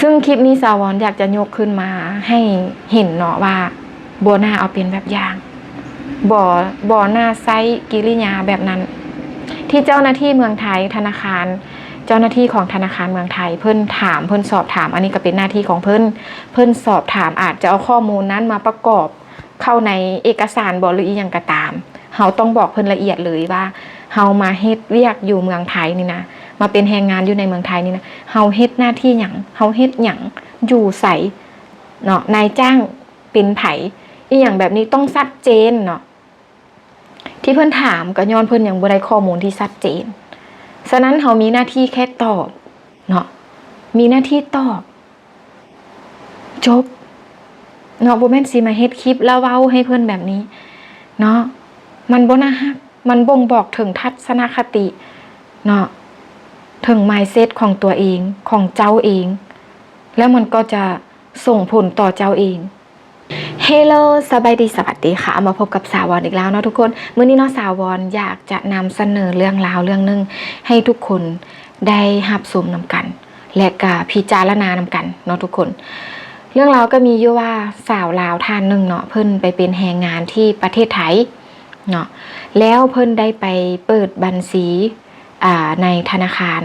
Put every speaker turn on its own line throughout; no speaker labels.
ซึ่งคลิปนี้สาวรอยากจะยกขึ้นมาให้เห็นเนาะว่าบัวหน้าเอาเป็นแบบอย่างบ่บ่หน้าไซส์กิริยาแบบนั้น ที่เจ้าหน้าที่เมืองไทยธนาคาร เจ้าหน้าที่ของธนาคารเมืองไทย เพิ่นถามเพิ่นสอบถาม อันนี้ก็เป็นหน้าที่ของเพิ่นเพิ่นสอบถามอาจจะเอาข้อมูลนั้นมาประกอบเข้าในเอกสารบ่หรืออีหยังก็ตามเฮาต้องบอกเพิ่นละเอียดเลยว่าเฮามาเฮ็ดเวียกอยู่เมืองไทยนี่นะ มาเป็นแรงงานอยู่ในเมืองไทยนี่นะเฮาเฮ็ดหน้าที่หยังเฮาเฮ็ดหยังอยู่ใสเนาะนายจ้างเป็นไผอีหยังแบบนี้ต้องชัดเจนเนาะที่เพิ่นถามก็ย้อนเพิ่นอยังบ่ได้ข้อมูลที่ชัดเจน ฉะนั้นเขามีหน้าที่แค่ตอบเนาะ มีหน้าที่ตอบ จบเนาะโบแมนซีมาเฮ็ดคลิปแล้วเว้าให้เพื่อนแบบนี้ เนาะ มันบ่น่าฮัก มันบ่งบอกถึงทัศนคติ เนาะ ถึง mindset ของตัวเองของเจ้าเอง แล้วมันก็จะส่งผลต่อเจ้าเองเฮลโลสบายดีสวัสดีค่ะ มาพบกับสาวรอีกแล้วเนาะทุกคนเมื่อนี้เนาะสาวรอยากจะนำเสนอเรื่องราวเรื่องหนึง ให้ทุกคนได้หับสมนำกัน และก็พิจารณานำกันเนาะทุกคน เรื่องราวก็มีอยู่ว่าสาวลาวท่านหนึ่งเนาะเพิ่นไปเป็นแรงงานที่ประเทศไทยเนาะแล้วเพิ่นได้ไปเปิดบัญชีในธนาคาร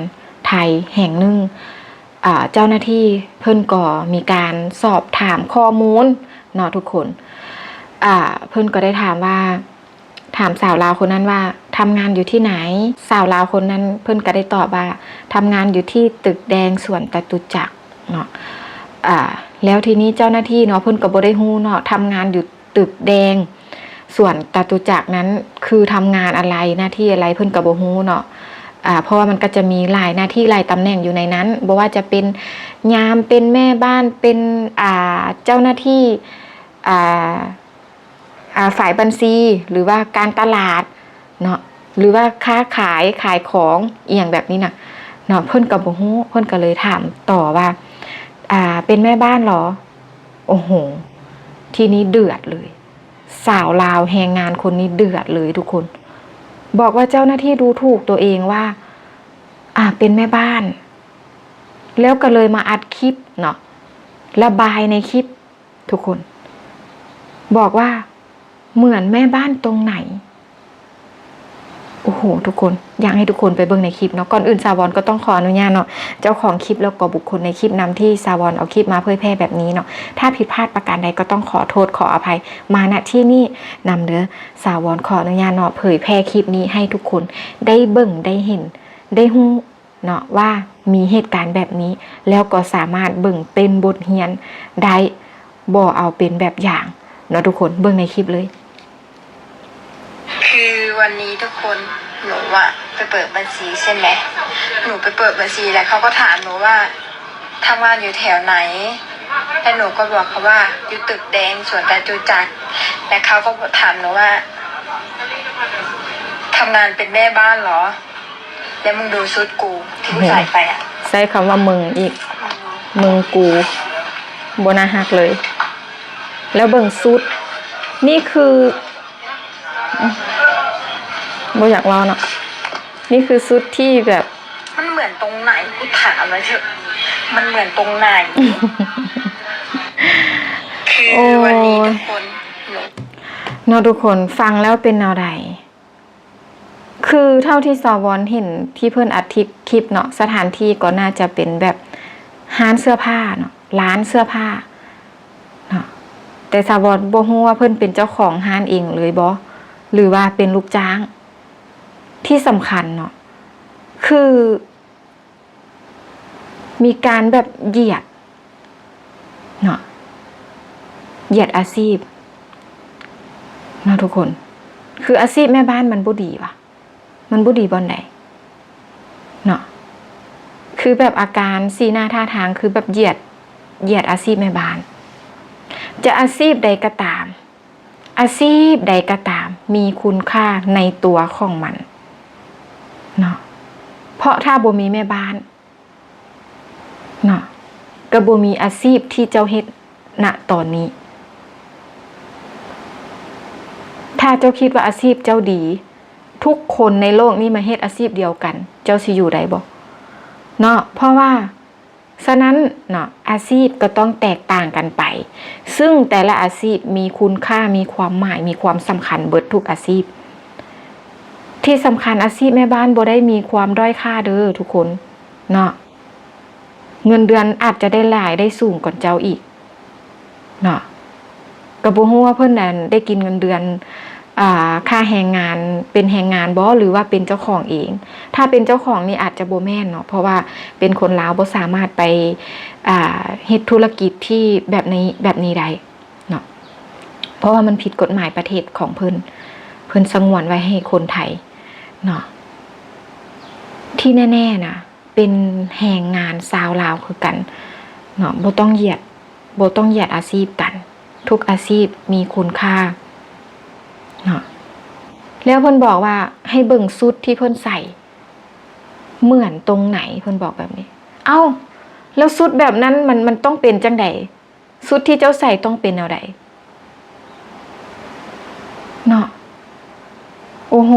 ไทยแห่งหนึ่งเจ้าหน้าที่เพิ่นก็มีการสอบถามข้อมูลเนาะทุกคนเพื่อนก็ได้ถามว่า ถามสาวลาวคนนั้นว่าทำงานอยู่ที่ไหน สาวลาวคนนั้น เพื่อนก็ได้ตอบว่าทำงานอยู่ที่ตึกแดงสวนตะตุจักเนาะแล้วทีนี้เจ้าหน้าที่เนาะเพื่อนก็บ่ได้ฮู้เนาะทำงานอยู่ตึกแดง ส่วนตะตุจักนั้นคือทำงานอะไรหน้าที่อะไรเพื่อนก็บ่ฮู้เนาะ เพราะว่ามันก็จะมีหลายหน้าที่หลายตำแหน่งอยู่ในนั้นบ่ว่าจะเป็นยามเป็นแม่บ้านเป็นเจ้าหน้าที่อ่าอ่าฝ่ายบัญชีหรือว่าการตลาดเนาะหรือว่าค้าขายขายของอหย่างแบบนี้นะเนาะเพิ่นกับบ่ฮู้เพิ่นก็เลยถามต่อว่า อ่าเป็นแม่บ้านเหรอ โอ้โห ทีนี้เดือดเลย สาวลาวแรงงานคนนี้เดือดเลยทุกคน บอกว่าเจ้าหน้าที่ดูถูกตัวเองว่า อ่าเป็นแม่บ้าน แล้วก็เลยมาอัดคลิปเนาะระบายในคลิปทุกคน บอกว่าเหมือนแม่บ้านตรงไหน โอ้โห ทุกคนอยากให้ทุกคนไปเบิ่งในคลิปเนาะก่อนอื่นสาวอนก็ต้องขออนุญาตเนาะเจ้าของคลิปแล้วก็บุคคลในคลิปนำที่สาวอนเอาคลิปมาเผยแพร่แบบนี้เนาะถ้าผิดพลาดประการใดก็ต้องขอโทษขออภัย มาณที่นี่นำเด้อสาวอนขออนุญาตเนาะเผยแพร่คลิปนี้ให้ทุกคนได้เบิ่งได้เห็น ได้ฮู้เนาะว่ามีเหตุการณ์แบบนี้ แล้วก็สามารถเบิ่งเป็นบทเรียนได้บ่เอาเป็นแบบอย่างเนาะทุกคนเบิ่งในคลิปเลย
คือวันนี้ทุกคนหนูอะไปเปิดบัญชีใช่ไหมหนูไปเปิดบัญชีแล้วเขาก็ถามหนูว่าทำงานอยู่แถวไหนแล้วหนูก็บอกเขาว่าอยู่ตึกแดงสวนตาจูจักรแล้วเขาก็ถามหนูว่าทำงานเป็นแม่บ้านเหรอ แล้วมึงดูชุดกูที่กูใส่ไปอะ
ใช้คำว่ามึงอีก มึงกูบนาหักเลย แล้วเบิ่งซุด นี่คือ บ่อยากเล่าเนาะนี่คือซุดที่แบบ
มันเหมือนตรงไหนกูถามมาเถอะมันเหมือนตรงไหน คือวันนี้ทุกคนหนู
เนาะทุกคนฟังแล้วเป็นแนวใด คือเท่าที่สวอนเห็นที่เพื่อนอัดคลิปคลิปเนาะสถานที่ก็น่าจะเป็นแบบห้านเสื้อผ้าเนาะร้านเสื้อผ้าเนาะแต่สวอนบ่ฮู้ว่าเพิ่นเป็นเจ้าของห้านเองเลยบ่หรือว่าเป็นลูกจ้าง ที่สำคัญเนาะคือ มีการแบบเหยียดเนาะเหยียดอาชีพเนาะทุกคน คืออาชีพแม่บ้านมันบ่ดีว่ะมันบ่ดีบอนใดเนาะคือแบบอาการสีหน้าท่าทางคือแบบเหยียดเหยียดอาชีพแม่บ้าน จะอาชีพใดก็ตาม อาชีพใดก็ตาม มีคุณค่าในตัวของมัน เนาะเพราะถ้าบ่มีแม่บ้านเนาะก็บ่มีอาชีพที่เจ้าเฮ็ดณตอนนี้ ถ้าเจ้าคิดว่าอาชีพเจ้าดี ทุกคนในโลกนี้มาเฮ็ดอาชีพเดียวกัน เจ้าสิอยู่ได้บ่เนาะเพราะว่าฉะนั้นเนาะอาชีพก็ต้องแตกต่างกันไป ซึ่งแต่ละอาชีพมีคุณค่ามีความหมายมีความสำคัญเบิดทุกอาชีพ ที่สำคัญอาชีพแม่บ้านบ่ได้มีความด้อยค่าเด้อทุกคนเนาะเงินเดือนอาจจะได้หลายได้สูงกว่าเจ้าอีกเนาะก็บ่ฮู้ว่าเพิ่นนั้นได้กินเงินเดือนอค่าแรงงานเป็นแรงงานบ่หรือว่าเป็นเจ้าของเอง ถ้าเป็นเจ้าของนี่อาจจะโบแม่นเนาะเพราะว่าเป็นคนลาวบ่สามารถไปเฮ็ดธุรกิจที่แบบนี้แบบนี้ได้เนาะเพราะว่ามันผิดกฎหมายประเทศของเพิ่นเพิ่นสงวนไว้ให้คนไทย เนาะที่แน่ๆนะเป็นแรงงานชาวลาวคือกันเนาะบ่ต้องเหยียดบ่ต้องเหยียดอาชีพกัน ทุกอาชีพมีคุณค่าเนาะแล้วเพิ่นบอกว่าให้เบิ่งสุดที่เพิ่นใส่ เหมือนตรงไหนเพิ่นบอกแบบนี้ เอ้า แล้วสุดแบบนั้นมันมันต้องเป็นจังใดสุดที่เจ้าใส่ต้องเป็นแนวใดเนาะโอ้โห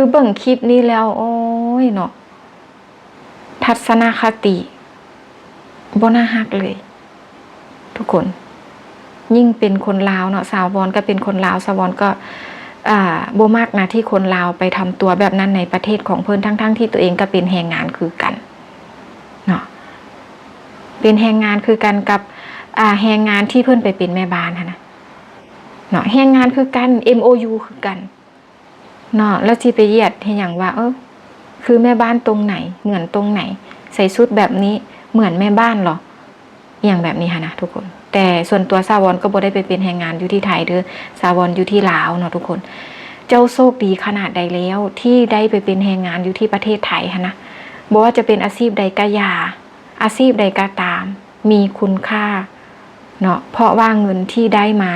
คือเบิ่งคลิปนี้แล้ว โอ้ยเนาะทัศนคติบ่น่าฮักเลย ทุกคน ยิ่งเป็นคนลาวเนาะสาววอนก็เป็นคนลาวสาววอนก็อ่าโบมากนะที่คนลาวไปทำตัวแบบนั้นในประเทศของเพิ่อนทั้งๆทที่ตัวเองก็เป็นแรงงานคือกันเนาะเป็นแรงงานคือกันกับอ่าแรงงานที่เพิ่อนไปเป็นแม่บ้านนนะเนาะแรงงานคือกัน MOU คือกัน เนาะแล้วที่ไปเหยียดเห็นอย่างว่า เออคือแม่บ้านตรงไหน เหมือนตรงไหน ใส่ชุดแบบนี้เหมือนแม่บ้านเหรออย่างแบบนี้ค่ะนะทุกคน แต่ส่วนตัวซาวอนก็บ่ได้ไปเป็นแรงงานอยู่ที่ไทยเด้อซาวอนอยู่ที่ลาวเนาะทุกคน เจ้าโชคดีขนาดใดแล้วที่ได้ไปเป็นแรงงานอยู่ที่ประเทศไทยค่ะนะบ่ว่าจะเป็นอาชีพใดก็ยา อาชีพใดก็ตาม มีคุณค่าเนาะเพราะว่าเงินที่ได้มา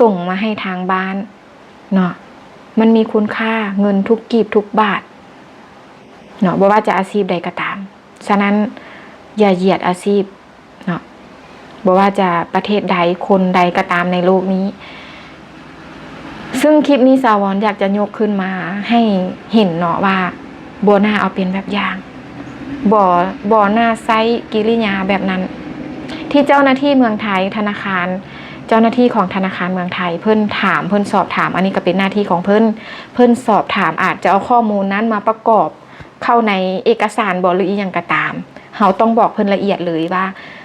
ส่งมาให้ทางบ้านเนาะ มันมีคุณค่าเงินทุกกีบทุกบาทเนาะบ่ว่าจะอาชีพใดก็ตาม ฉะนั้นอย่าเหยียดอาชีพเนาะบอกว่าจะประเทศใดคนใดก็ตามในโลกนี้ ซึ่งคลิปนี้สาวอนอยากจะยกขึ้นมาให้เห็นเนาะว่าบัวหน้าเอาเป็นแบบอย่างบ่อบ่หน้าไซกิริยาแบบนั้น ที่เจ้าหน้าที่เมืองไทยธนาคาร เจ้าหน้าที่ของธนาคารเมืองไทย เพิ่นถามเพิ่นสอบถาม อันนี้ก็เป็นหน้าที่ของเพิ่นเพิ่นสอบถามอาจจะเอาข้อมูลนั้นมาประกอบเข้าในเอกสารบหรืออีหยังก็ตามเฮาต้องบอกเพิ่นละเอียดเลยว่า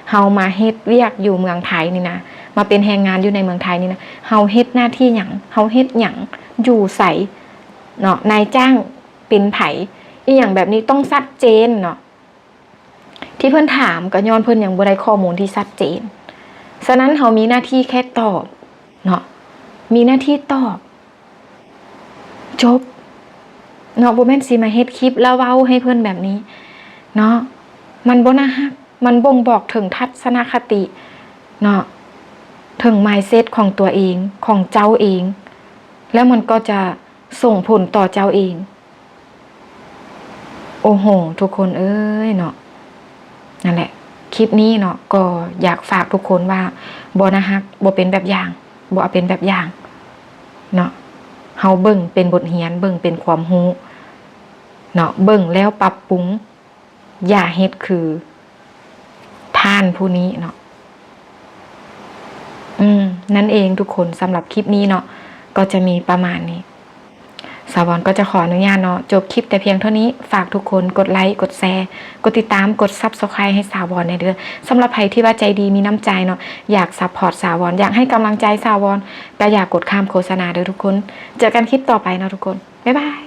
เฮามาเฮ็ดเวียกอยู่เมืองไทยนี่นะมาเป็นแรงงานอยู่ในเมืองไทยนี่นะเฮาเฮ็ดหน้าที่หยังเฮาเฮ็ดหยังอยู่ใสเนาะนายจ้างเป็นไผอีหยังแบบนี้ต้องชัดเจนเนาะที่เพิ่นถามก็ย้อนเพิ่นยังบ่ได้ข้อมูลที่ชัดเจน ฉะนั้นเฮามีหน้าที่แค่ตอบเนาะมีหน้าที่ตอบ จบเนาะโบแมนสิมาเฮ็ดคลิปแล้วเว้าให้เพิ่อนแบบนี้ เนาะมันบ่น่าฮักมันบ่งบอกถึงทัศนคติ เนาะถึง mindset ของตัวเองของเจ้าเอง แล้วมันก็จะส่งผลต่อเจ้าเอง โอ้โห ทุกคนเอ้ยเนาะนั่นแหละ คลิปนี้เนาะก็อยากฝากทุกคนว่าบ่นะฮักบ่เป็นแบบอย่างบ่เอเป็นแบบอย่างเนาะเฮาเบิ่งเป็นบทเรียนเบิ่งเป็นความรู้เนาะเบิ่งแล้วปรับปรุงอย่าเฮ็ดคือท่านผู้นี้เนาะอืมนั่นเองทุกคนสำหรับคลิปนี้เนาะก็จะมีประมาณนี้ สาวอนก็จะขออนุญาตเนาะจบคลิปแต่เพียงเท่านี้ฝากทุกคนกดไลค์กดแชร์กดติดตามกดซับสไครต์ให้สาวอนในเดือนสำหรับใครที่ว่าใจดีมีน้ำใจเนาะอยากซัพพอร์ตสาวอนอยากให้กำลังใจสาวอนก็อยากกดข้ามโฆษณาเด้อทุกคน เจอกันคลิปต่อไปเนาะทุกคนบ๊ายบาย